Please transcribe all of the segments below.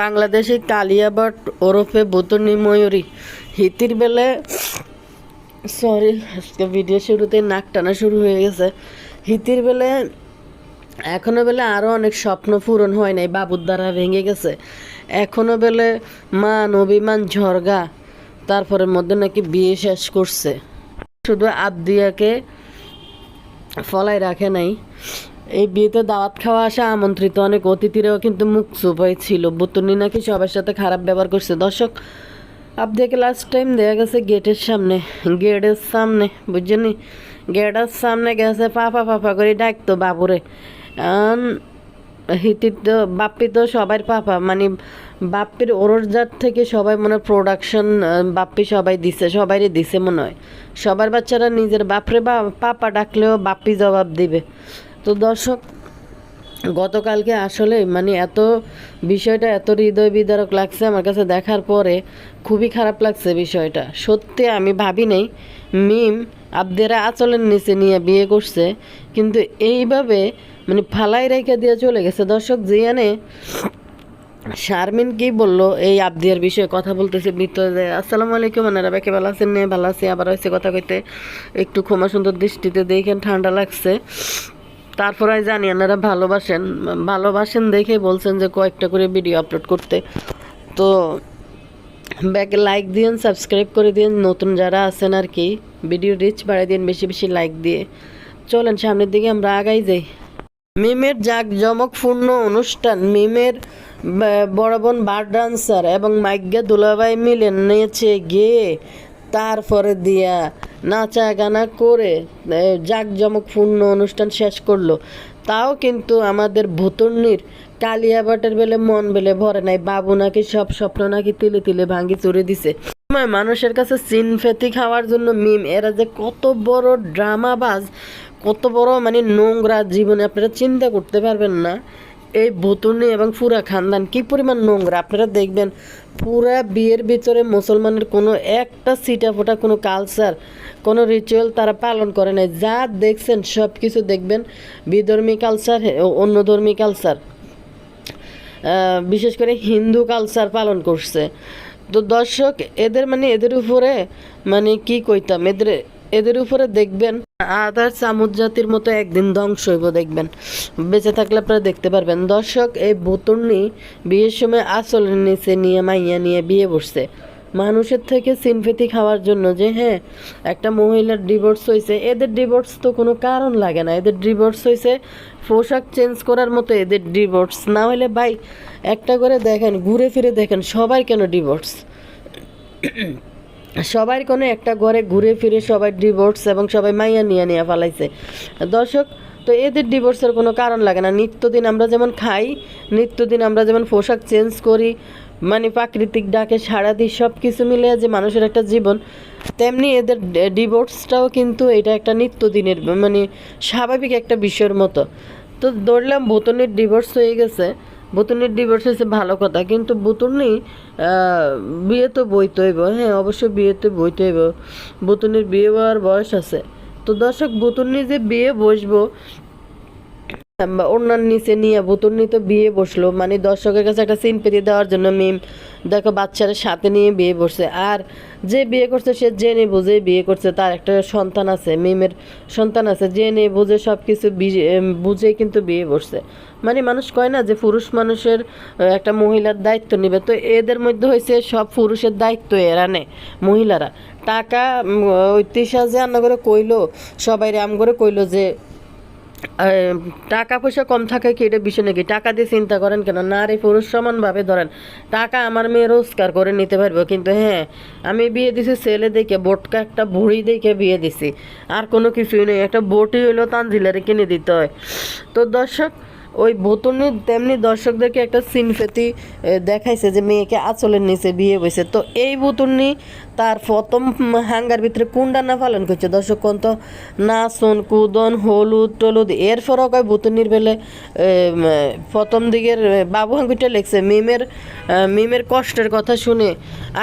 বাংলাদেশি কালিয়াবাট ওরফে বুতনি ময়ূরী হিতির বেলে, সরি, আজকে ভিডিও শুরুতে নাক টানা শুরু হয়ে গেছে। হিতির বেলে, এখনও বেলে আরও অনেক স্বপ্ন পূরণ হয় নাই, বাবুর দ্বারা ভেঙে গেছে। এখনও বেলে মান, অভিমান, ঝরগা তারপরে মধ্যে নাকি বিয়ে শেষ করছে। শুধু আবদিয়াকে ফলাই রাখে নাই। এই বিয়েতে দাওয়াত খাওয়া আসা আমন্ত্রিত অনেক অতিথিরাও কিন্তু মুখ চুপাই ছিল। বুতুনি নাকি সবার সাথে খারাপ ব্যবহার করছে। দর্শক আবদিয়াকে লাস্ট টাইম দেয়া গেছে গেটের সামনে। গেটের সামনে বুঝছেনি গেটের সামনে গেছে পাপা পাপা করে ডাকতো বাবুরে। হিতির তো, বাপ্পি তো সবার পাপা মানে বাপ্পির ওরজার থেকে সবাই মনে প্রোডাকশন বাপ্পি সবাই দিছে, সবাইরে দিছে মনে হয়। সবার বাচ্চারা নিজের বাপরে বা, পাপা ডাকলেও বাপ্পি জবাব দিবে। তো দর্শক, গতকালকে আসলে মানে এত বিষয়টা, এত হৃদয় বিদারক লাগছে আমার কাছে দেখার পরে খুবই খারাপ লাগছে বিষয়টা। সত্যি আমি ভাবি নাই, মিম আবদেরা আচলের নিচে নিয়ে বিয়ে করছে, কিন্তু এইভাবে মানে ফালাই রেখে দিয়ে চলে গেছে। দর্শক, জিয়ানে শারমিন কি বলল, এই আবদিয়ার বিষয়ে কথা বলতেছে ভিতরে আসসালামু আলাইকুম, আনারা বাকি ভালো আছেন? নে, ভালো আছি, আবার হয়েছে কথা কইতে। একটু ক্ষমা সুন্দর দৃষ্টিতে দেখেন, ঠান্ডা লাগছে। তারপর জানি আপনারা ভালোবাসেন ভালোবাসেন দেখে বলছেন যে কয়েকটা করে ভিডিও আপলোড করতে। তো ব্যাকে লাইক দিন সাবস্ক্রাইব করে দিন নতুন যারা আছেন আর কি ভিডিও রিচ বাড়াই দিন বেশি বেশি লাইক দিয়ে। চলেন সামনের দিকে আমরা আগাই যাই। মিমের জাঁকজমকপূর্ণ অনুষ্ঠান, মিমের বড় বোন বার ডান্সার এবং মাইজ্ঞা দুলাভাই মিলে নেচে গিয়ে তারপরে দিয়া নাচা গানা করে জাঁকজমকপূর্ণ অনুষ্ঠান শেষ করল। তাও কিন্তু আমাদের ভুতুর্নির কালিয়াবাটের বেলে মন বেলে ভরে নাই। বাবু নাকি সব স্বপ্ন নাকি তিলে তিলে ভাঙ্গি চুরে দিছে। মানুষের কাছে চিন ফেতি খাওয়ার জন্য মিম, এরা যে কত বড় ড্রামাবাজ, কত বড় মানে নোংরা জীবনে আপনারা চিন্তা করতে পারবেন না। এই ভুতুনি এবং পুরা খানদান কি পরিমাণ নোংরা? আপনারা দেখবেন পুরা বিয়ের ভিতরে মুসলমানের কোনো একটা সিটা ফোটা কোনো কালচার কোনো রিচুয়াল তারা পালন করে নাই। যা দেখছেন সব কিছু দেখবেন বিধর্মী কালচার অন্য ধর্মী কালচার বিশেষ করে হিন্দু কালচার পালন করছে। তো দর্শক, এদের মানে এদের উপরে মানে কি কইতাম? এদের এদের উপরে দেখবেন আদার চামচ জাতির মতো একদিন ধ্বংস হইব দেখবেন। বেঁচে থাকলে আপনারা দেখতে পারবেন। দর্শক, এই বুতুর্নি বিয়ের সময় আসলের নিচে নিয়ে মাইয়া নিয়ে বিয়ে বসছে। মানুষের থেকে সিনফেতি খাওয়ার জন্য যে হ্যাঁ একটা মহিলার ডিভোর্স হয়েছে এদের ডিভোর্স তো কোনো কারণ লাগে না। এদের ডিভোর্স হয়েছে পোশাক চেঞ্জ করার মতো এদের ডিভোর্স না হলে ভাই, একটা করে দেখেন, ঘুরে ফিরে দেখেন, সবাই কেন ডিভোর্স সবাই কোনো একটা ঘরে ঘুরে ফিরে সবাই ডিভোর্স এবং সবাই মাইয়া নিয়ে নিয়ে ফেলাইছে। দর্শক, তো এদের ডিভোর্সের কোনো কারণ লাগে না। নিত্যদিন আমরা যেমন খাই, নিত্যদিন আমরা যেমন পোশাক চেঞ্জ করি মানে প্রাকৃতিক ডাকে সাড়া দিই সব কিছু মিলে যে মানুষের একটা জীবন, তেমনি এদের ডিভোর্সটাও কিন্তু এটা একটা নিত্যদিনের মানে স্বাভাবিক একটা বিষয়ের মতো। তো ধরলাম বোতনের ডিভোর্স হয়ে গেছে। বুতুনির ডিভোর্স হয়েছে, ভালো কথা। কিন্তু বুতুনি বিয়ে তো বইতে হইব হ্যাঁ অবশ্যই বিয়েতে বইতে হইব। বুতুনির বিয়ে হওয়ার বয়স আছে। তো দর্শক বুতুনি যে বিয়ে বসবো ওনার নিচে নিয়ে বুতুর্নি তো বিয়ে বসল। মানে দর্শকের কাছে একটা সিন পেরিয়ে দেওয়ার জন্য মিম দেখো বাচ্চারা সাথে নিয়ে বিয়ে বসছে। আর যে বিয়ে করছে সে জেনে বুঝে বিয়ে করছে, তার একটা সন্তান আছে মিমের সন্তান আছে, জেনে বুঝে সব কিছু বুঝে কিন্তু বিয়ে বসছে। মানে মানুষ কয় না যে পুরুষ মানুষের একটা মহিলার দায়িত্ব নেবে। তো এদের মধ্যে হয়েছে সব পুরুষের দায়িত্ব এরা নেয় মহিলারা। টাকা ওই যে রান্না করে কইলো সবাই রাম করে কইলো যে টাকা পয়সা কম থাকে কি এটা বিষয় নাকি? টাকা দিয়ে চিন্তা করেন কেন? নারী পুরুষ সমানভাবে ধরেন, টাকা আমার মেয়ে রোজগার করে নিতে পারব, কিন্তু হ্যাঁ আমি বিয়ে দিছি ছেলে দেখে, বোটকা একটা বুড়ি দেখে বিয়ে দিছি। আর কোনো কিছুই নেই, একটা বোটই হইল তানজিলারে কিনে দিতে হয়। তো দর্শক, ওই বোতনি তেমনি দর্শকদেরকে একটা সিনফেতি দেখাইছে যে মেয়েকে আঁচলের নিচে বিয়ে বসে তো এই বুতুর্নি তার প্রথম হাঙ্গার ভিতরে কোনটা না পালন করছে? দর্শক কোন তো নাচন কুদন, হলুদ, টলুদ, এরপরও কয় বুতুনির বেলে প্রথম দিকের বাবু হাঙ্গুটা লেখছে, মিমের মিমের কষ্টের কথা শুনে,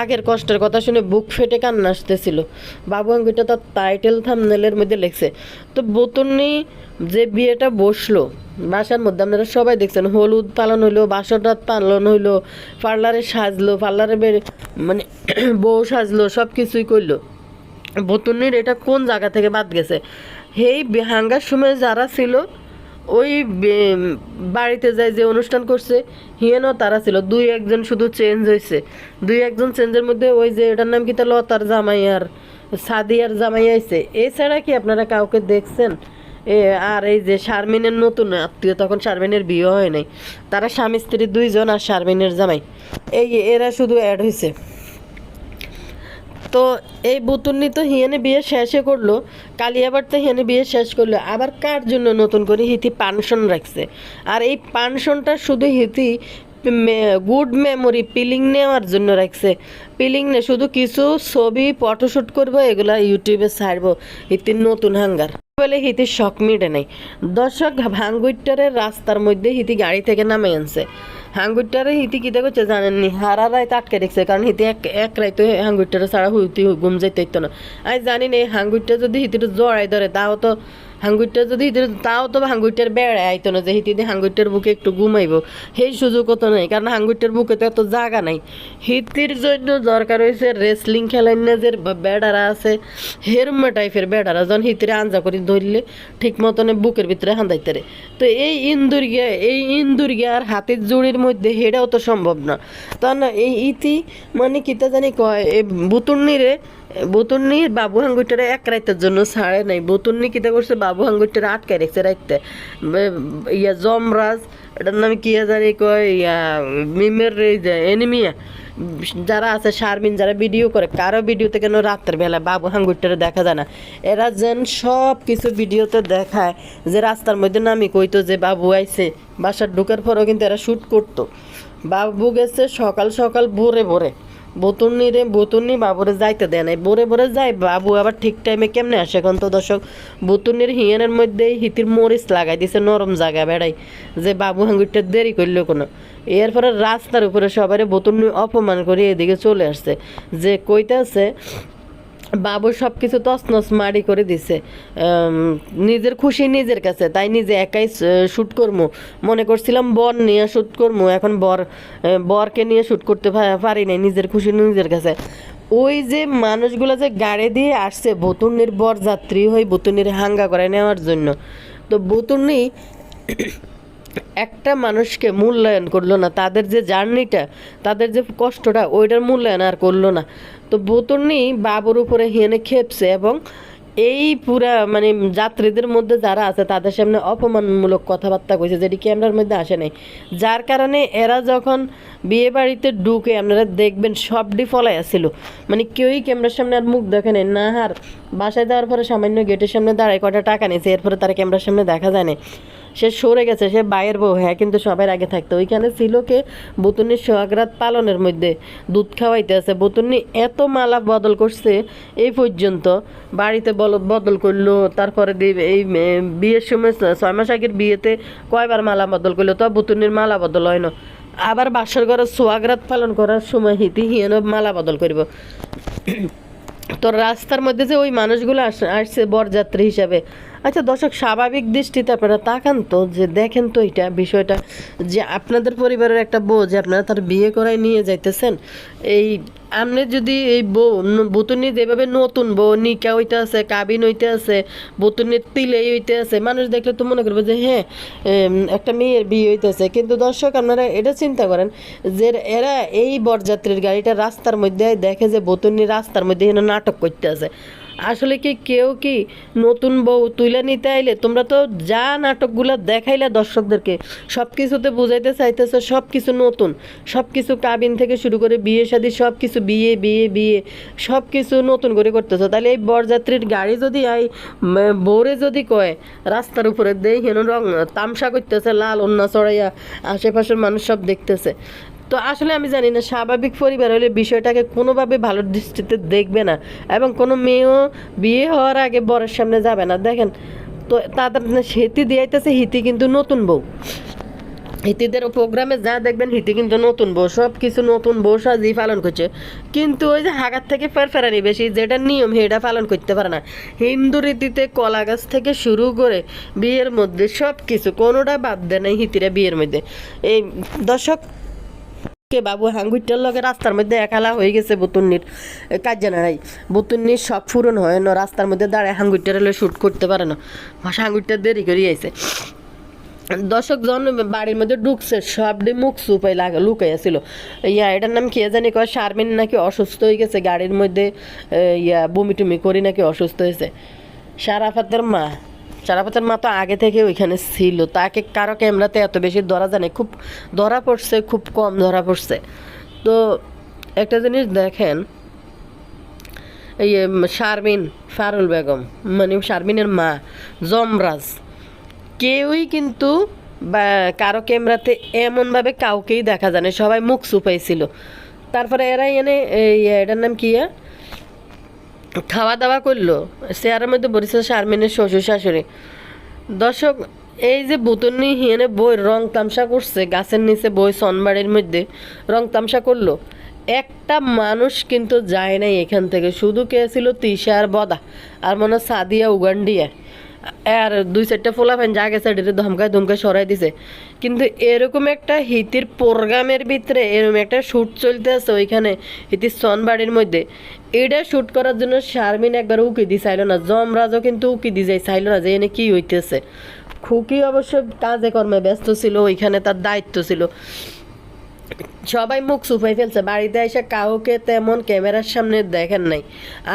আগের কষ্টের কথা শুনে বুক ফেটে কান্না আসতেছিল। বাবু হাঙ্গুটা তার টাইটেল থামনেলের মধ্যে লেখছে, তো বুতুর্নি যে বিয়েটা বসল, বাসার মধ্যে আপনারা সবাই দেখছেন, হলুদ পালন হইল বাসর রাত পালন হইল, পার্লারে সাজলো, পার্লারে মানে বউ সাজলো সব কিছুই করল। বতুনির এটা কোন জায়গা থেকে বাদ গেছে? বে- হাঙ্গার সময় যারা ছিল, ওই বাড়িতে যায় যে অনুষ্ঠান করছে, হিয়েনও তারা ছিল। দুই একজন শুধু চেঞ্জ হয়েছে দুই একজন চেঞ্জের মধ্যে ওই যে এটার নাম কি তা, লতার জামাই আর সাদিয়ার জামাই আইছে। এছাড়া কি আপনারা কাউকে দেখছেন? এ, আর এই যে শারমিনের নতুন আত্মীয়, তখন শারমিনের বিয়ে হয় নাই। তারা স্বামী, স্ত্রী দুইজন আর শারমিনের জামাই। এই এরা শুধু অ্যাড হয়েছে তো এই বুতুন্নি তো হিয়ানে বিয়ে শেষে করল কালিয়াবার তো হিয়ানে বিয়ে শেষ করল। আবার কার জন্য নতুন করে হিতি পানশন রাখছে? আর এই পানশনটা শুধু হিতি গুড মেমোরি, পিলিং নেওয়ার জন্য রাখছে। পিলিং নে, শুধু কিছু ছবি ফটোশ্যুট করব, এগুলা ইউটিউবে ছাড়বো, হিতির নতুন হাঙ্গার। বলে হিতির শখ মিটে নেই। দর্শক ভাঙ্গুইটারের রাস্তার মধ্যে হিতি গাড়ি থেকে নামে আনছে। হাঙ্গুরটারে হিতি কিতা করছে জানেননি হারা রায় আটকে দেখছে কারণ হিতি এক এক রায় তো হাঙ্গুরটারে ছাড়া হুতি ঘুম যাইতে ইতো না। আমি জানি না এই হাঙ্গুরটা যদি হিতিটা জড়াই ধরে, তাও তো হাঙ্গুরটা যদি তাও তো হাঙ্গুরটার বেড়ায় আইতো না যে হিতি দিয়ে হাঙ্গুরটার বুকে একটু ঘুমাইবো। সেই সুযোগও তো নেই, কারণ হাঙ্গুরটার বুকে তো এত জায়গা নাই। হিতির জন্য দরকার হয়েছে রেসলিং খেলার না যে বেড়ারা আছে, হেরমা টাইপের বেড়ারা, যখন হিতিরে আঞ্জা করে ধরলে ঠিক মতন বুকের ভিতরে হান্দাইতে রে। তো এই ইন্দুর গিয়া এই ইন্দুর গিয়া আর হাতের জুড়ির মধ্যে হেটাও তো সম্ভব না। তা না, এই ইতি মানে কিতা জানি কয় এই বুতুর্নি রে বাবু হাঙ্গুইটারে এক রাইতের জন্য ছাড়ে নাই। বুতুর্নি কিতা করছে? বাবু হাঙ্গুইটারে আটকায় রেখছে রাইতে। ইয়া জমরাজ এটার নাম কি জানি কয়, ইয়া মিমের এনিমিয়া যারা আছে, শারমিন যারা ভিডিও করে, কারও ভিডিওতে কেন রাত্রের বেলা বাবু হাঙ্গুরটারে দেখা যায় না? এরা যেন সব কিছু ভিডিওতে দেখায় যে রাস্তার মধ্যে নামি কইতো যে বাবু আইছে। বাসার ঢুকার পরেও কিন্তু এরা শ্যুট করতো। বাবু গেছে সকাল সকাল ভোরে ভোরে। বতুর্নি রে বতুর্নি বাবুরে যাইতে দেয় নাই। বোরে বোরে যায়, বাবু আবার ঠিক টাইমে কেমনে আসে? এখন তো দর্শক বতুর্নির হিয়ানের মধ্যে হিতির মরিচ লাগাই দিছে নরম জায়গা, বেড়াই। যে বাবু হাঙ্গুরটা দেরি করল কোনো। এরপরে রাস্তার উপরে সবাই বতুর্নি অপমান করে এদিকে চলে আসছে। যে কইতে আছে বাবু সব কিছু তছনছ মারি করে দিছে। নিজের খুশি নিজের কাছে, তাই নিজে একাই শ্যুট করব মনে করছিলাম বর নিয়ে শ্যুট করব এখন বর বরকে নিয়ে শ্যুট করতে পারি নাই, নিজের খুশি নিজের কাছে। ওই যে মানুষগুলো যে গাড়ি দিয়ে আসছে বতুর্নির বর যাত্রী হয়ে বতুর্নির হাঙ্গা করে নেওয়ার জন্য। তো বতুর্নি একটা মানুষকে মূল্যায়ন করল না, তাদের যে জার্নিটা, তাদের যে কষ্টটা, ওইটার মূল্যায়ন আর করল না। তো বোতর্নি বাবুর উপরে হেনে খেপছে এবং এই পুরা মানে যাত্রীদের মধ্যে যারা আছে, তাদের সামনে অপমানমূলক কথাবার্তা কইছে, যেটি ক্যামেরার মধ্যে আসে নাই। যার কারণে এরা যখন বিয়ে বাড়িতে ঢুকে আপনারা দেখবেন সবডি ফলাই আসছিল মানে কেউই ক্যামেরার সামনে আর মুখ দেখে নেই। না আর বাসায় যাওয়ার পরে সামান্য গেটের সামনে দাঁড়ায় কটা টাকা নিয়েছে, এরপরে তারা ক্যামেরার সামনে দেখা যায় না সে সরে গেছে, সে বাইয়ের বউ হ্যাঁ কিন্তু সবার আগে থাকতো। ওইখানে ছিল কে? বুতুনির সোহাগরাত পালনের মধ্যে দুধ খাওয়াইতে আছে। বুতুনি এত মালা বদল করছে এই পর্যন্ত। বাড়িতে বল বদল করল, তারপরে এই বিয়ের সময় ছয় মাস আগের বিয়েতে কয়বার মালা বদল করল, তো বুতুনির মালা বদল হয় না। আবার বাসর ঘরে সোহাগরাত পালন করার সময় হিতি হিয়েনও মালা বদল করিব। তো রাস্তার মধ্যে যে ওই মানুষগুলো আস- আসছে বরযাত্রী হিসাবে আচ্ছা দর্শক, স্বাভাবিক দৃষ্টিতে আপনারা তাকান তো, যে দেখেন তো এটা বিষয়টা, যে আপনাদের পরিবারের একটা বউ, যে আপনারা তার বিয়ে করায় নিয়ে যাইতেছেন, এই আপনি যদি এই বউ বুতুনি যেভাবে নতুন বউ, নিকা হইতে আছে, কাবিন হইতে আছে, বুতুনির তিলে হইতে আছে, মানুষ দেখলে তো মনে করবে যে হ্যাঁ একটা মেয়ের বিয়ে হইতেছে। কিন্তু দর্শক, আপনারা এটা চিন্তা করেন যে এরা এই বরযাত্রীর গাড়িটা রাস্তার মধ্যে দেখে যে বতুনি রাস্তার মধ্যে নাটক করতে আছে আসলে কি কেউ কি নতুন বউ তুলে নিতে আইলে? তোমরা তো যা নাটকগুলো দেখাইলে দর্শকদেরকে সব কিছুতে বুঝাইতে চাইতেছো সব কিছু নতুন। সব কিছু কাবিন থেকে শুরু করে বিয়ে শাদি সব কিছু বিয়ে বিয়ে বিয়ে সব কিছু নতুন করে করতেছো। তাহলে এই বরযাত্রীর গাড়ি যদি আই বউরে যদি কয়, রাস্তার উপরে দেই হেন রং, তামসা করতেছে, লাল অন্য চড়াইয়া আশেপাশের মানুষ সব দেখতেছে। তো আসলে আমি জানি না, স্বাভাবিক পরিবার হলে বিষয়টাকে কোনোভাবে ভালো দৃষ্টিতে দেখবে না এবং কোনো মেয়েও বিয়ে হওয়ার আগে বরের সামনে যাবে না। দেখেন, তো তাদের সেতি দিয়াইতেছে, হিতি কিন্তু নতুন বউ। হিতিদের প্রোগ্রামে যা দেখবেন, হিতি কিন্তু নতুন বউ সব কিছু নতুন বউ সাজি পালন করছে। কিন্তু ওই যে হাগার থেকে ফেরফেরানি বেশি, যেটা নিয়ম, সেটা পালন করতে পারে না। হিন্দু রীতিতে কলা গাছ থেকে শুরু করে বিয়ের মধ্যে সব কিছু কোনোটা বাদ দেয় নাই হিতিরা বিয়ের মধ্যে। এই দর্শক কে বাবু হাঙ্গুইটার লগে রাস্তার মধ্যে একালা হয়ে গেছে বুতুন্নির। কাজ জানা নাই। বুতুন্নির শখ পূরণ হয় না, রাস্তার মধ্যে দাঁড়ায় হাঙ্গুইটার হলে শ্যুট করতে পারে না। ভাষা হাঙ্গুইটার দেরি করে আইছে। দর্শক জন বাড়ির মধ্যে ঢুকছে, সব সবটি মুখ সুপাই লাগে লুকাইয়াছিল ইয়া, এটার নাম কে জানি কয়, শারমিন নাকি অসুস্থ হয়ে গেছে, গাড়ির মধ্যে ইয়া, বমি টুমি করি নাকি অসুস্থ হয়েছে। সারাফাতের মা। সারাফাতের মা তো আগে থেকে ওইখানে ছিল। তাকে কারও ক্যামেরাতে এত বেশি ধরা জানে খুব ধরা পড়ছে, খুব কম ধরা পড়ছে। তো একটা জিনিস দেখেন, এই শারমিন, ফারুল বেগম মানে শারমিনের মা জমরাজ কেউই কিন্তু বা কারও ক্যামেরাতে এমনভাবে কাউকেই দেখা যায় না সবাই মুখ সুপাইছিল তারপরে এরা এনে এটার নাম কি? খাওয়া দাওয়া করল চেয়ারের মধ্যে বসেছে শারমিনের শ্বশুর শাশুড়ি দর্শক, এই যে বুতনি হিয়ানে বই, রং তামসা করছে, গাছের নিচে বই সনবাড়ির মধ্যে রং তামসা করল। একটা মানুষ কিন্তু যায় নাই এখান থেকে, শুধু কে ছিল তিশা আর বদা, আর মনে হয় সাদিয়া উগান্ডিয়া আর দুই চারটা ফোলা ফ্যান যা গেছে এটাতে ধমকায় ধমকায় সরাই দিছে। কিন্তু এরকম একটা হিতির প্রোগ্রামের ভিতরে, এরকম একটা শ্যুট চলতে আছে ওইখানে, হিতির সনবাড়ির মধ্যে, এটা শ্যুট করার জন্য শারমিন একবার উকি দি চাইল না জমরাজও কিন্তু উকি দি যাই চাইল না যে এনে কি হইতেছে। খুকি অবশ্য কাজে কর্মে ব্যস্ত ছিল, ওইখানে তার দায়িত্ব ছিল। সবাই মুখ সুফাই ফেলছে, বাড়িতে এসে কাউকে তেমন ক্যামেরার সামনে দেখেন নাই।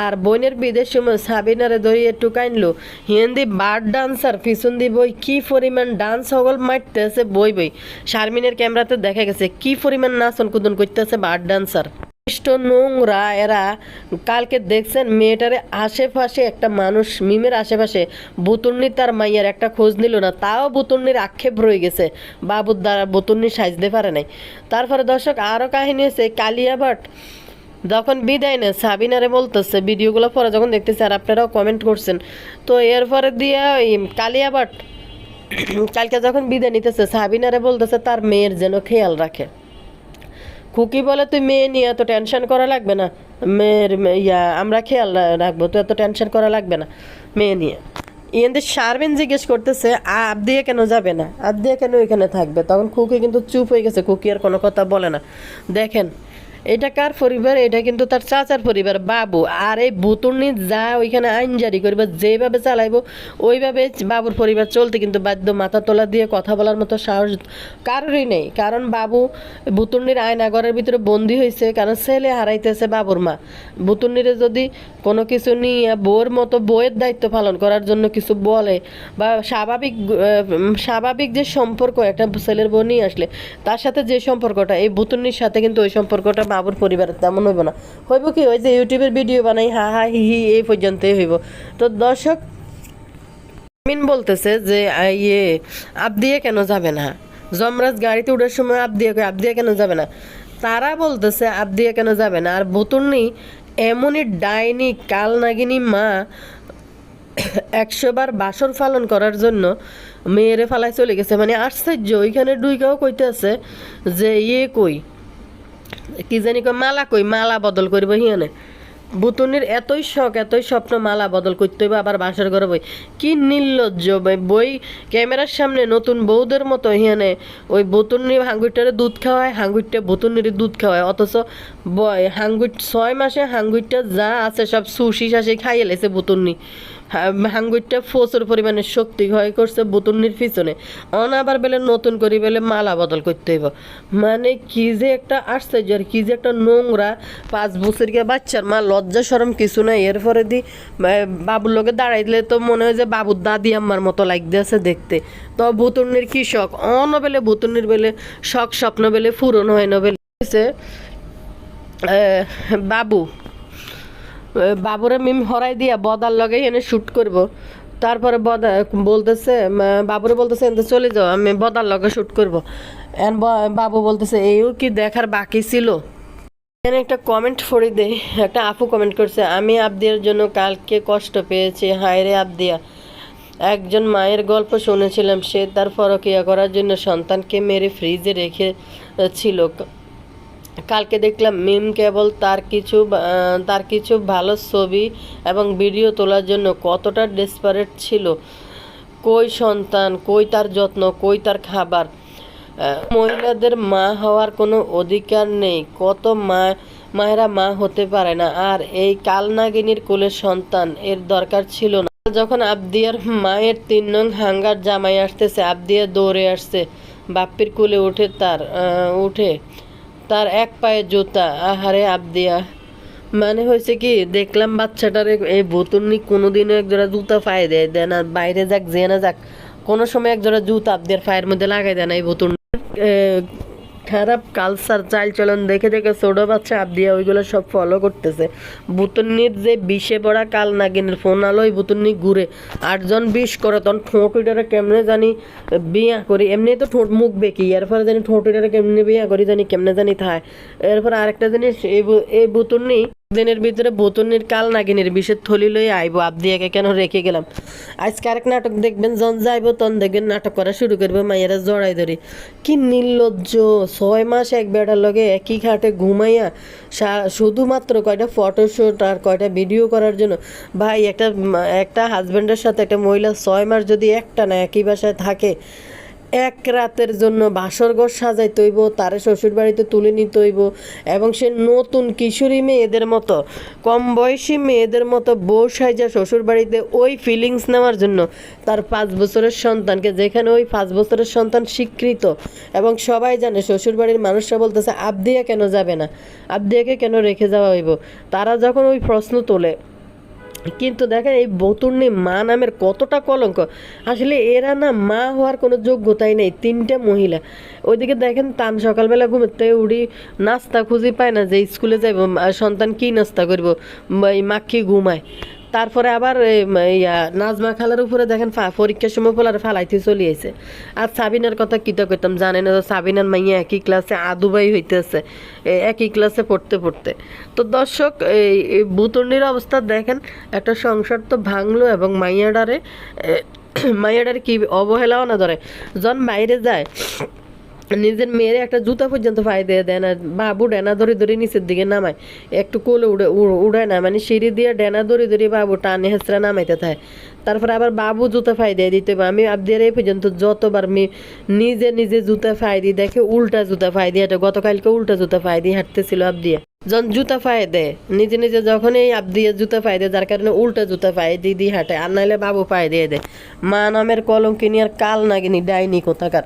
আর বোনের বিদেশ সময় সাবিনারে ধরিয়ে টুকাইনলো, হিন্দি বার ডান্সার পিছন দি বই কি পরিমাণ ডান্স সকল মারতেছে বই বই। শারমিনের ক্যামেরাতে দেখা গেছে, কি পরিমাণ নাচন কুদন করতেছে বার ডান্সার। ইষ্ট নোংরা এরা কালকে দেখছেন মেয়েটারে আশেপাশে একটা মানুষ, মিমের আশেপাশে বুতুর্নি তার মাইয়ার একটা খোঁজ নিল না, তাও বুতুর্নির আক্ষেপ রয়ে গেছে। বাবুর দ্বারা বুতুর্নি সাজতে পারে নাই। তারপরে দর্শক আরও কাহিনী আছে কালিয়া ভাট যখন বিদায় নেয়, সাবিনারে বলতেছে, ভিডিওগুলো পরে যখন দেখতেছে আর আপনারাও কমেন্ট করছেন। তো এরপরে দিয়ে ওই কালিয়া ভাট কালকে যখন বিদায় নিতেছে, সাবিনারে বলতেছে, তার মেয়ের যেন খেয়াল রাখে। খুকি বলে, তুই মেয়ে নিয়ে এত টেনশন করা লাগবে না। মেয়ের ইয়া, আমরা খেয়াল রাখব, তো এত টেনশন করা লাগবে না, মেয়ে নিয়ে। ইয়েদের শারমিন জিজ্ঞেস করতেছে আপ দিয়ে কেন যাবে না? আপ দিয়ে কেন এখানে থাকবে। তখন খুকি কিন্তু চুপ হয়ে গেছে, খুকি আর কোনো কথা বলে না। দেখেন এটা কার পরিবার? এটা কিন্তু তার চাচার পরিবার, বাবু। আর এই বুতুর্নি যা ওইখানে আইন জারি করবে, যেভাবে চালাইবো, ওইভাবে বাবুর পরিবার চলতে কিন্তু বাধ্য মাথা তোলা দিয়ে কথা বলার মতো সাহস কারোরই নেই। কারণ বাবু বুতুর্নির আয়নাগরের ভিতরে বন্দি হয়েছে, কারণ ছেলে হারাইতেছে বাবুর মা। বুতুর্নিরে যদি কোনো কিছু নিয়ে বউয়ের মতো বইয়ের দায়িত্ব পালন করার জন্য কিছু বলে, বা স্বাভাবিক স্বাভাবিক যে সম্পর্ক একটা ছেলের বউ নিয়ে আসলে, তার সাথে যে সম্পর্কটা, এই বুতুর্নির সাথে কিন্তু ওই সম্পর্কটা বাবুর পরিবারের তেমন হইব না। হইব কি, ওই যে ইউটিউবের ভিডিও বানাই, হা হা, হি হি, এই পর্যন্তই হইব। তো দর্শক মিন বলতেছে যে ইয়ে আবদিয়ে কেন যাবে না? জমরাজ গাড়িতে ওঠার সময় আবদিয়া কই আবদিয়া কেন যাবে না? তারা বলতেছে আবদিয়া কেন যাবে না? আর বুতুর্নি এমনই ডাইনি কাল নাগিনী মা একশো বার বাসর পালন করার জন্য মেয়েরে ফালায় চলে গেছে। মানে আশ্চর্য, ওইখানে ডুইকাও কইতে আছে যে ইয়ে কই? কি জানি কয়, মালা কই, মালা বদল করব হিয়ানে বুতুনির এতই শখ, এতই স্বপ্ন, মালা বদল করতে হইব, আবার বাসর ঘরে বই। কি নির্লজ্জ বই ক্যামেরার সামনে নতুন বউদের মতো হিয়ানে ওই বুতুনি হাঙ্গুইটারে দুধ খাওয়ায়, হাঙ্গুইটা বুতুনির দুধ খাওয়ায়, অথচ বয়, হাঙ্গুইট ছয় মাসে হাঙ্গুইটা যা আছে সব সুশি শাসি খাইয়ে লেছে বুতুনি। হাঙ্গুইটটা প্রচুর পরিমাণে শক্তি ক্ষয় করছে বুতুনির পিছনে। অন আবার বেলে নতুন করি বেলে মালা বদল করতে হইব। মানে কি যে একটা আশ্চর্য আর কি যে একটা নোংরা পাঁচ বছরকে বাচ্চার মা, লজ্জা সরম কিছু নাই। এরপরে দি বাবুর লোকে দাঁড়াই দিলে তো মনে হয় যে বাবুর দাদি আম্মার মতো লাগতে আছে দেখতে। তো বুতুনির কি শখ? অন বেলে বুতুনির বেলে শখ, স্বপ্ন বেলে পূরণ হয় না বেলে। বাবু বাবুরে মিম হরাই দিয়া বদার লগে এনে শ্যুট করব। তারপরে বদা বলতেছে বাবুরে বলতেছে, এনতে চলে যাও, আমি বদার লগে শ্যুট করব। এন বাবু বলতেছে এইও কি দেখার বাকি ছিল? এখানে একটা কমেন্ট পড়ে দেই, একটা আপু কমেন্ট করছে, আমি আবদিয়ার জন্য কালকে কষ্ট পেয়েছি, হায় রে আবদিয়া। একজন মায়ের গল্প শুনেছিলাম, সে তার পরকিয়া করার জন্য সন্তানকে মেরে ফ্রিজে রেখে ছিল কালকে দেখলাম মিম কেবল তার কিছু তার কিছু ভালো ছবি এবং ভিডিও তোলার জন্য কতটা ডেসপারেট ছিল। কই সন্তান, কই তার যত্ন, কই তার খাবার? মহিলাদের মা হওয়ার কোনো অধিকার নেই, কত মা, মায়েরা মা হতে পারে না। আর এই কালনাগিনীর কোলের সন্তান, এর দরকার ছিল না। যখন আবদিয়ার মায়ের তিন নং হাঙ্গার জামাই আসতেছে, আবদিয়া দৌড়ে আসছে, বাপ্পির কোলে উঠে তার উঠে তার এক পায়ে জুতা। আহারে আবদিয়া। মানে হয়েছে কি, দেখলাম বাচ্চাটার এই বোতলনি কোনোদিনও একজোড়া জুতা পায়ে দেয় দেয় না। বাইরে যাক যে না যাক, কোনো সময় একজোড়া জুতা আবদের পায়ের মধ্যে লাগাই দেয় না এই বোতল খারাপ কালচার চালচলন, দেখে দেখে ছোটো বাচ্চা আপ দিয়ে ওইগুলো সব ফলো করতেছে। বুতন্নির যে বিষে পড়া কাল নাগিনের ফোন আলো ওই বুতনি ঘুরে, আটজন বিষ করে, তখন ঠোঁট উইটারে কেমনে জানি বিয়া করি, এমনি তো ঠোঁট মুখ বেঁকি, এর ফলে জানি ঠোঁট কেমনি বিয়া করি জানি, কেমনে জানি থায়। এরপর আরেকটা জিনিস, এই এই বুতুনি দিনের ভিতরে বোতনের কাল নাগিনের বিষের থলি লই আইব। আবদিয়াকে কেন রেখে গেলাম? আজকে আরেক নাটক দেখবেন, জন যাইব তখন দেখবেন নাটক করা শুরু করবে মাইয়েরা জড়াই ধরি। কি নির্লজ্জ! ছয় মাস এক বেটার লগে একই খাটে ঘুমাইয়া শুধুমাত্র কয়টা ফটোশ্যুট আর কয়টা ভিডিও করার জন্য। ভাই, একটা একটা হাজব্যান্ডের সাথে একটা মহিলা ছয় মাস যদি একটা না একই বাসায় থাকে এক রাতের জন্য বাসরঘর সাজাইতে হইব, তারে শ্বশুর বাড়িতে তুলে নিতে হইব এবং সে নতুন কিশোরী মেয়েদের মতো, কম বয়সী মেয়েদের মতো বউ সাইজা শ্বশুর বাড়িতে ওই ফিলিংস নেওয়ার জন্য তার পাঁচ বছরের সন্তানকে, যেখানে ওই পাঁচ বছরের সন্তান স্বীকৃত এবং সবাই জানে শ্বশুর বাড়ির মানুষরা বলতেছে, আবদিয়া কেন যাবে না? আবদিয়াকে কেন রেখে যাওয়া হইব? তারা যখন ওই প্রশ্ন তোলে কিন্তু দেখেন এই বতুর্নি মা নামের কতটা কলঙ্ক। আসলে এরা না মা হওয়ার কোনো যোগ্যতাই নেই, তিনটে মহিলা। ওইদিকে দেখেন তান সকালবেলা ঘুমতে উড়ি নাস্তা খুঁজে পায় না, যে স্কুলে যাইব সন্তান কি নাস্তা করব এই মাখি ঘুমায়। তারপরে আবার ইয়া, নাজমা খালার উপরে দেখেন পরীক্ষার সময় পোলার ফালাইতে চলে আইছে আর সাবিনার কথা কিতা কইতাম জানে না সাবিনার মাইয়া একই ক্লাসে আদুবাই হইতেছে একই ক্লাসে পড়তে পড়তে। তো দর্শক, এই বুতর্নির অবস্থা দেখেন, একটা সংসার তো ভাঙলো এবং মাইয়াডারে মাইয়াডারে কি অবহেলাও না ধরে। জন বাইরে যায় নিজের মেয়েরে একটা জুতা পর্যন্ত ফাই দিয়ে দেয় না, বাবু ডেনা ধরে ধরে নিচের দিকে নামায়, একটু কোলে উড়ে উড়ায় না মানে সিঁড়ি দিয়ে ডেনা ধরে ধরে বাবু টানে হেঁচড়া নামাইতে থাকে। তারপরে আবার বাবু জুতা ফাই দিয়ে দিতে হবে। আমি আবদিয়ার এই পর্যন্ত যতবার মেয়ে নিজে নিজে জুতা ফাই দিয়ে দেখে উল্টা জুতা ফাই দিয়ে হাঁটে গতকালকে উল্টা জুতা ফাই দিয়ে হাঁটতেছিল আবদিয়া যখন জুতা ফাই দেয়, নিজে নিজে যখন এই আবদিয়া জুতা ফাই দেয়, যার কারণে উল্টা জুতা ফাই দিয়ে দিয়ে হাঁটে, আর নাহলে বাবু ফাই দিয়ে দেয়। মা নামের কলঙ্কিনী আর কাল নাগিনী ডাইনি কোথাকার।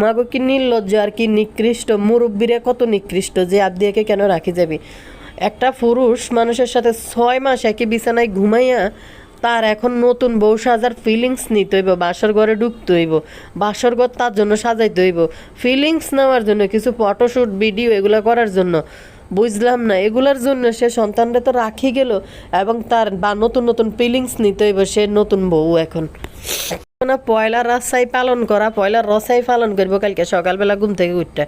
মা মাগো কি নির্লজ্জ আর কি নিকৃষ্ট, মুরব্বীরা কত নিকৃষ্ট যে আবদিয়াকে কেন রাখি যাবি? একটা পুরুষ মানুষের সাথে ছয় মাস একই বিছানায় ঘুমাইয়া তার এখন নতুন বউ সাজার ফিলিংস নিতে হইব, বাসর ঘরে ঢুকতে হইব, বাসর ঘর তার জন্য সাজাইতে হইব। ফিলিংস নেওয়ার জন্য কিছু ফটোশ্যুট ভিডিও এগুলো করার জন্য। বুঝলাম না, এগুলার জন্য সে সন্তানরা তো রাখি গেল এবং তার বা নতুন নতুন ফিলিংস নিতে হইব, সে নতুন বউ এখন। পয়লা রাসাই পালন করা, পয়লা রসাই পালন করব কালকে সকালবেলা ঘুম থেকে উঠতে।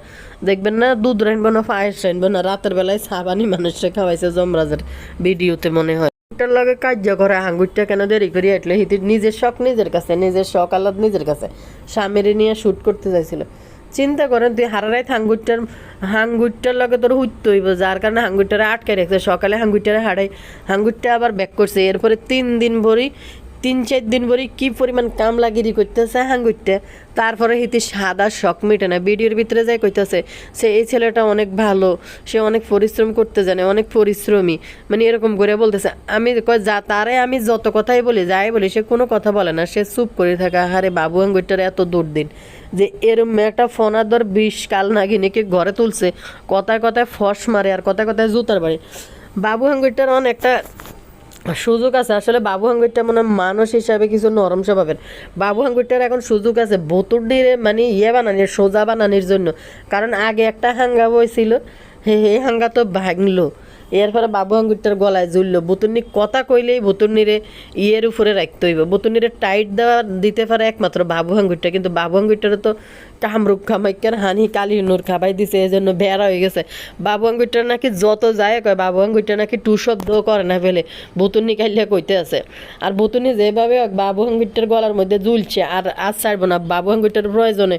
দেখবেন না, দুধ রানবো না, পায়েস রানবো না, রাতের বেলায় সাবানি মানুষকে খাওয়াইছে জমরাজের ভিডিওতে মনে হয়। ওটার লগে কার্য করে আঙ্গুরটা কেন দেরি করি এটলে হিতি নিজের শখ নিজের কাছে নিজের শখ আল্লাদ নিজের কাছে। স্বামীর নিয়ে শ্যুট করতে চাইছিল। চিন্তা করেন, তুই হারারাই হাঙ্গুরটার হাঙ্গুরটার লগে তোর হুইতে হইব যার কারণে হাঙ্গুরটারে আটকে রেখেছে সকালে হাঙ্গুরটারে হারাই হাঙ্গুরটা আবার ব্যাক করছে। এরপরে তিন দিন ভরি তিন চার দিন ভরি কি পরিমাণ কামলাগিরি করতেছে হাঙ্গুরটা তারপরে হিতি সাদা শখ মিটে না। ভিডিওর ভিতরে যাই কইতেছে, সে এই ছেলেটা অনেক ভালো, সে অনেক পরিশ্রম করতে জানে, অনেক পরিশ্রমী। মানে এরকম করে বলতেছে, আমি যা তারে আমি যত কথাই বলি, যাই বলি, সে কোনো কথা বলে না। সে চুপ করে থাকে। আহারে বাবু হাঙ্গুরটার এত দুর্দিন যে এরম একটা ফোনাদর বিষ কাল নাগিনীকে ঘরে তুলছে, কথায় কথায় ফস মারে আর কথায় কথায় জুতার বাড়ি। বাবু হাঙ্গুরটার অনেকটা সুযোগ আছে। আসলে বাবু হাঙ্গুরটা মানে মানুষ হিসাবে কিছু নরম স্বভাবের। বাবু হাঙ্গুরটার এখন সুযোগ আছে বতুর দিয়ে মানে ইয়ে বানানির, সোজা বানানির জন্য। কারণ আগে একটা হাঙ্গা বই ছিল হে হে হাঙ্গা তো ভাঙলো। এরপরে বাবু আঙ্গুরটার গলায় ঝুললো। বুতুন্নি কথা কইলেই বুতুন্নিরে ইয়ের উপরে রাখতে হইব। বুতুন্নিরে টাইট দেওয়া দিতে পারে একমাত্র বাবু আঙ্গুরটা, কিন্তু বাবু আঙ্গুরটারে তো কামরূপ খামাইকার হানি কালি নূর খাবাই দিছে এই জন্য বেড়া হয়ে গেছে। বাবু আঙ্গুরটা নাকি যত যায় কয়, বাবু আঙ্গুরটা নাকি টু শব্দও করে না ফেলে, বুতুন্নি কাইলে কইতে আছে। আর বুতুনি যেভাবে বাবু আঙ্গুরটার গলার মধ্যে জুলছে আর আজ ছাড়বো না। বাবু আঙ্গুরটার প্রয়োজনে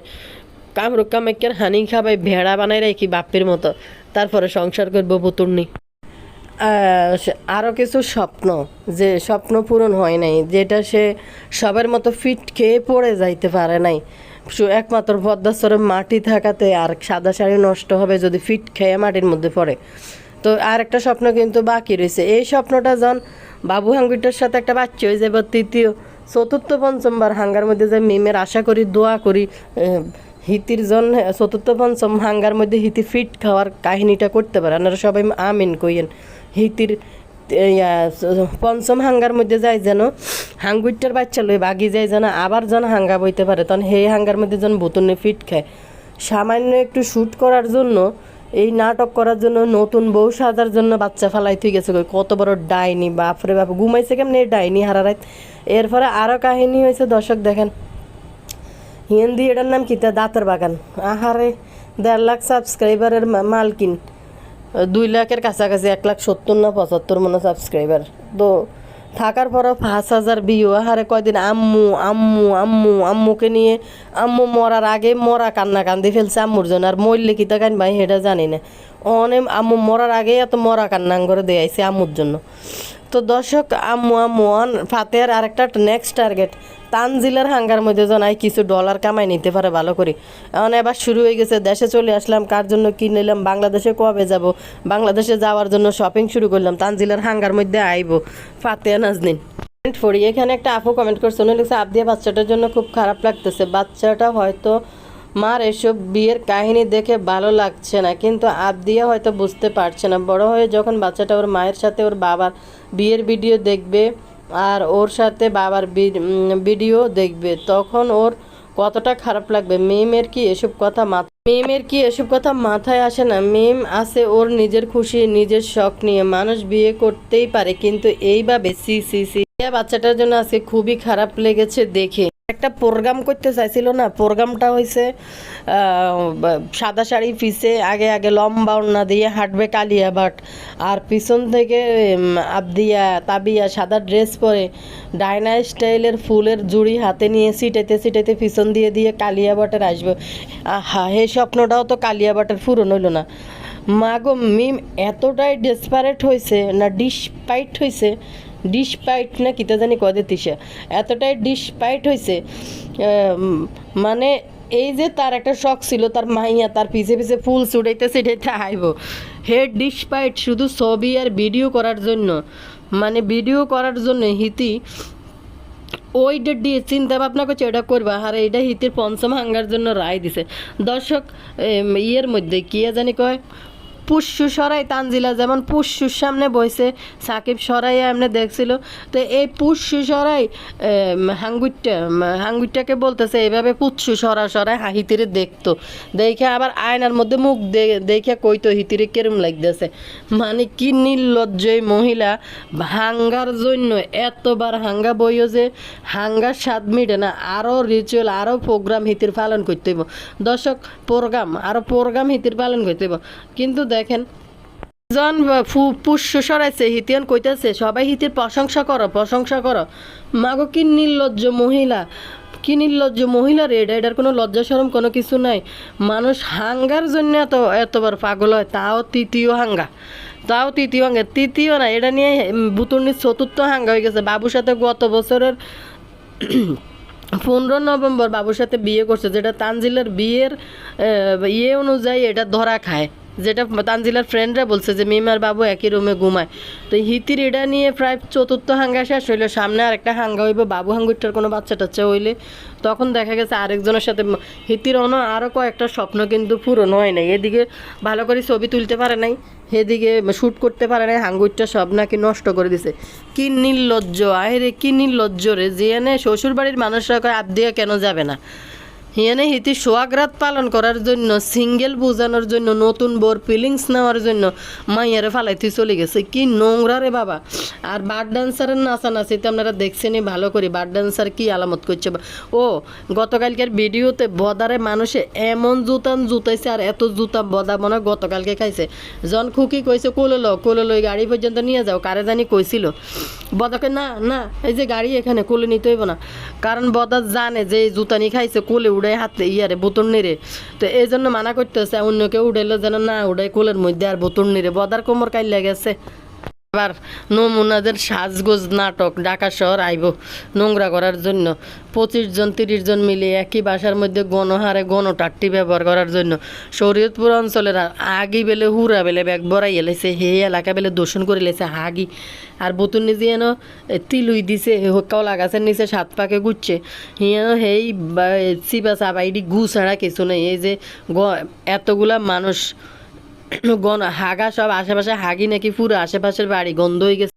কামরূপ কামাইকার হানি খাবাই ভেড়া বানাই রাখি বাপের মতো। তারপরে সংসার করব পুতুর্নি আরও কিছু স্বপ্ন, যে স্বপ্ন পূরণ হয় নাই, যেটা সে সবার মতো ফিট খেয়ে পড়ে যাইতে পারে নাই। একমাত্র পদ্মাস্তরে মাটি থাকাতে আর সাদা শাড়ি নষ্ট হবে যদি ফিট খেয়ে মাটির মধ্যে পড়ে। তো আর একটা স্বপ্ন কিন্তু বাকি রয়েছে। এই স্বপ্নটা যখন বাবু হাঙ্গুরটার সাথে একটা বাচ্চা হয়ে যাবে, তৃতীয়, চতুর্থ পঞ্চমবার হাঙ্গার মধ্যে যে মিমের আশা করি, দোয়া করি হিতির জন চতুর্থ, পঞ্চম হাঙ্গার মধ্যে হিতি ফিট খাওয়ার কাহিনীটা করতে পারে। আপনারা সবাই আমিন কইয়েন। হিতির পঞ্চম হাঙ্গার মধ্যে যায় যেন হাঙ্গুইটার বাচ্চা লই বাগি যায় যেন আবার যেন হাঙ্গা বইতে পারে। তখন সেই হাঙ্গার মধ্যে যেন বোতনে ফিট খায়। সামান্য একটু শ্যুট করার জন্য, এই নাটক করার জন্য নতুন বউ সাজার জন্য বাচ্চা ফালাই থুই গেছে কত বড় ডাইনি, বাপরে বাপ, ঘুমাইছে কেমন এই ডাইনি হারা রাত? এরপরে আরও কাহিনী হয়েছে, দর্শক দেখেন। হিন্দি এটার নাম কি? তা দাঁতের বাগান। আহারে, দেড় লাখ সাবস্ক্রাইবারের মালকিন। দুই লাখের কাছাকাছি এক লাখ সত্তর না পঁচাত্তর মনে সাবস্ক্রাইবার তো থাকার পরও পাঁচ হাজার বিও হারে কয়দিন আম্মু আম্মু আম্মু, আম্মুকে নিয়ে আম্মু মরার আগে মরা কান্না কান্দি ফেলছে আম্মুর জন্য, আর মরলে কি কান ভাই সেটা জানি না। অনেক আম্মু মরার আগে এত মরা কান্না করে দেয়াইছে আম্মুর জন্য। তো দর্শক অন ফাতের আরেকটা নেক্সট টার্গেট তানজিলের হাঙ্গার মধ্যে জানাই কিছু ডলার কামাই নিতে পারে ভালো করে। এখন এবার শুরু হয়ে গেছে, দেশে চলে আসলাম, কার জন্য কি নিলাম, বাংলাদেশে কবে যাব? বাংলাদেশে যাওয়ার জন্য শপিং শুরু করলাম, তানজিলের হাঙ্গার মধ্যে আইব। ফাতেয়া নাজনিন। কমেন্ট এখানে একটা আপু কমেন্ট করছে, উনি লিখছে, আবদিয়া, বাচ্চাটার জন্য খুব খারাপ লাগতেছে। বাচ্চাটা হয়তো মার, এসব বিয়ের কাহিনী দেখে ভালো লাগছে না, কিন্তু আবদিয়া হয়তো বুঝতে পারছে না। বড় হয়ে যখন বাচ্চাটা ওর মায়ের সাথে ওর বাবার বিয়ের ভিডিও দেখবে আর ওর সাথে বাবার ভিডিও দেখবে, তখন ওর কতটা খারাপ লাগবে। মেমের কি এসব কথা মাথা মেমের কি এসব কথা মাথায় আসে না? মেম আছে ওর নিজের খুশি, নিজের শখ নিয়ে। মানুষ বিয়ে করতেই পারে, কিন্তু এইভাবে সি সি সি, বাচ্চাটার জন্য আজকে খুবই খারাপ লেগেছে দেখে। একটা প্রোগ্রাম করতে চাইছিল না, প্রোগ্রামটা হয়েছে সাদা শাড়ি পিছে আগে আগে লম্বা ওড়না দিয়ে হাঁটবে কালিয়া ভাট আর পিছন থেকে আবদিয়া, তাবিয়া সাদা ড্রেস পরে ডাইনা স্টাইলের ফুলের জুড়ি হাতে নিয়ে সিটাইতে সিটাইতে পিছন দিয়ে দিয়ে কালিয়া ভাটের আসবে। আহা, হে স্বপ্নটাও তো কালিয়া ভাটের পূরণ হইল না। মাগো, মিম, এতটাই ডেসপারেট হয়েছে না ডিসপাইট হয়েছে ডিসপাইট না কিতা জানি কদে তিসা। এতটাই ডিসপাইট হয়েছে মানে এই যে তার একটা শখ ছিল, তার মাইয়া তার পিছে পিছে ফুল ছুটাইতে সেটাইতে আইব হে ডিসপাইট, শুধু ছবি আর ভিডিও করার জন্য। মানে ভিডিও করার জন্য হিতি ওইটা দিয়ে চিন্তা ভাবনা করছে এটা করবা। আর এইটা হিতের পঞ্চম হাঙ্গার জন্য রায় দিছে। দর্শক ইয়ের মধ্যে, কি জানি কয় পুষ্যু সরাই তানজিলা যেমন পুষ্যুর সামনে বসে সাকিব সরাই এমনি দেখছিল। তো এই পুষ্যু সরাই হাঙ্গুইটটা হাঙ্গুইটটাকে বলতেছে, এইভাবে পুচ্ছু সরা সরাই হিতিরে দেখতো। দেখে আবার আয়নার মধ্যে মুখ দেখে কইতো, হিতিরে কেরম লাগতেছে? মানে কি নির্লজ্জ মহিলা। হাঙ্গার জন্য এতবার হাঙ্গা বইও যে হাঙ্গার স্বাদ মিটে না। আরও রিচুয়াল আরও প্রোগ্রাম হিতির পালন করতে দর্শক প্রোগ্রাম আরও প্রোগ্রাম হিতির পালন করতে কিন্তু দেখেন। জন পুষ্য সরাইছে, হিতিয়ান কইতেছে, সবাই হিতির প্রশংসা করো প্রশংসা করো। মাগো কি নির্লজ্জ মহিলা? কি নির্লজ্জ মহিলা রে এটা? এটার কোনো লজ্জা সরম কোনো কিছু নাই। মানুষ হাঙ্গার জন্য এত, এতবার পাগল হয়, তাও তৃতীয় হাঙ্গা। তাও তৃতীয় হাঙ্গা, তৃতীয় না, এটা নিয়ে বুতুর্নির চতুর্থ হাঙ্গা হয়ে গেছে। বাবুর সাথে গত বছরের পনেরো নভেম্বর বাবুর সাথে বিয়ে করছে, যেটা তানজিলের বিয়ের ইয়ে অনুযায়ী এটা ধরা খায়। যেটা তানজিলার ফ্রেন্ডরা বলছে যে মিমার বাবু একই রুমে ঘুমায়। তো হিতির এটা নিয়ে প্রায় চতুর্থ হাঙ্গা শেষ হইল। সামনে আর একটা হাঙ্গা হইবে, বাবু হাঙ্গুরটার কোনো বাচ্চা টাচ্চা হইলে। তখন দেখা গেছে আরেকজনের সাথে হিতির অন্য আরও কয়েকটা স্বপ্ন কিন্তু পূরণ হয় নাই। এদিকে ভালো করে ছবি তুলতে পারে নাই, এদিকে শ্যুট করতে পারে নাই, হাঙ্গুরটা সব নাকি নষ্ট করে দিছে। কি নির্লজ্জ, আয় রে, কি নির্লজ্জ রে, যে এনে শ্বশুর বাড়ির মানুষরা কয়, আবদিয়া কেন যাবে না? হিয়ানে হিতি সোয়াগরাত পালন করার জন্য, সিঙ্গেল বোঝানোর জন্য, নতুন বোর ফিলিংস নেওয়ার জন্য মাইয়ারে ফালাইতে চলে গেছে। কি নোংরা রে বাবা। আর বার ডান্সারের নাচানাচিতে আপনারা দেখছেনই ভালো করে বার ডান্সার কি আলামত করছে ও, গতকালকের ভিডিওতে বদারে মানুষে এমন জুতান জুতাইছে আর এত জুতা বদা মনে গতকালকে খাইছে। জন খুকি কইছে, কোলে লো কোলে লই গাড়ি পর্যন্ত নিয়ে যাও। কারে জানি কইছিল। বদাকে, না না, এই যে গাড়ি এখানে কোলে নিতে হইব না। কারণ বদা জানে যে এই নিয়ে খাইছে, কোলে উড়ে হাতে ইয়ারে বোতল নেড়ে তো এই জন্য মানা করতেছে, অন্য কেউ উড়াইলো যেন না উড়াই কোলের মধ্যে আর বোতল নেড়ে বদার কোমর কাইলে গেছে। আবার নমুনাদের সাজগোজ নাটক ঢাকা শহর আইব নোংরা করার জন্য। পঁচিশ জন, তিরিশ জন মিলে একই বাসার মধ্যে গণহারে গণটাট্টি ব্যবহার করার জন্য। শরীয়তপুর অঞ্চলের আগি বেলে হুরা বেলে ব্যাগ বড়াই এলেছে হে এলাকা বেলে দূষণ করে লেছে হাগি। আর বোতল নিজে যেন তিলুই দিছে কলা গাছের নিচে সাত পাকে গুচ্ছে। হিয়েন হেই চিপা চাপা এটি গু ছাড়া কিছু নেই। এই যে এতগুলা মানুষ গণ হাগা সব আশেপাশে হাগি নাকি পুরো আশেপাশের বাড়ি গন্ধ হয়ে গেছে।